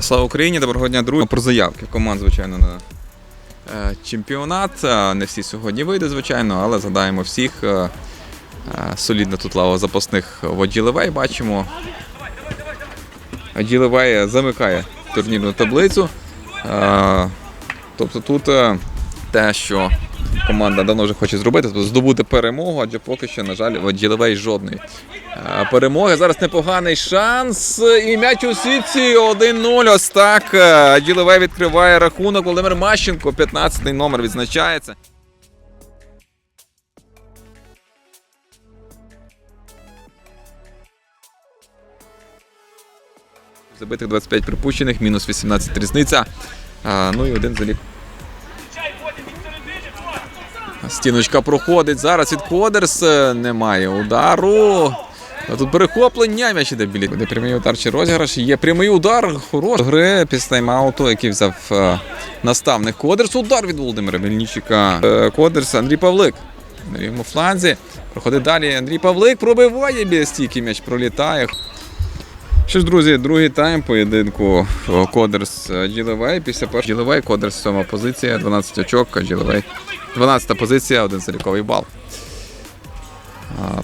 Слава Україні! Доброго дня, друзі. Про заявки команд, звичайно, на е, чемпіонат. Е, Не всі сьогодні вийде, звичайно, але згадаємо всіх. Е, е, Солідна тут лава запасних в Оділевей бачимо. Оділевей замикає турнірну таблицю. Е, Тобто тут е, те, що команда давно вже хоче зробити, тобто здобути перемогу, адже поки що, на жаль, Ділевей жодної перемоги. Зараз непоганий шанс. І м'яч у сітці 1-0. Ось так. Ділевей відкриває рахунок. Володимир Мащенко, 15-й номер відзначається. Забитих 25 припущених, мінус 18 різниця. А, ну і один залік. Стіночка проходить. Зараз від Кодерс е, немає удару. Тут перехоплення, м'яч іде біля. Буде прямий удар чи розіграш. Є прямий удар. Хорош гри після тайм-ауту, який взяв е, наставник Кодерс. Удар від Володимира Мельничука. Е, Кодерс Андрій Павлик. На лівому фланзі. Проходить далі. Андрій Павлик пробиває біля стійки. М'яч пролітає. Що ж, друзі, другий тайм поєдинку Кодерс Ділевей. Після першого Ділевей, Кодерс сьома позиція, 12 очок, Ділевей 12 позиція, один заліковий бал.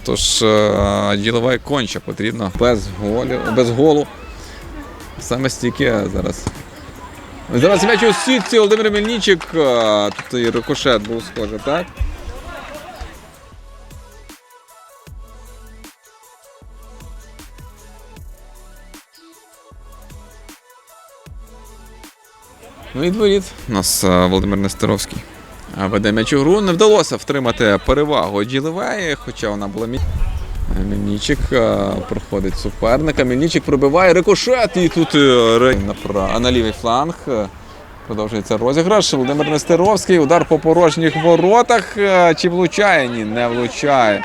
Тож е, Ділевей конче потрібно без голю, без голу. Саме стільки зараз. Зараз м'яч у сітці Володимир Мельничик. е, Тут і рикошет був схоже, так? Ну і дворіт. У нас е, Володимир Нестеровський. Веде м'яч у гру. Не вдалося втримати перевагу Ділевеї, хоча вона була мі... Е, е, проходить суперника. Мельничик пробиває рикошет і тут е, на, лівий фланг. е, Продовжується розіграш. Володимир Нестеровський. Удар по порожніх воротах. Чи влучає? Ні, не влучає.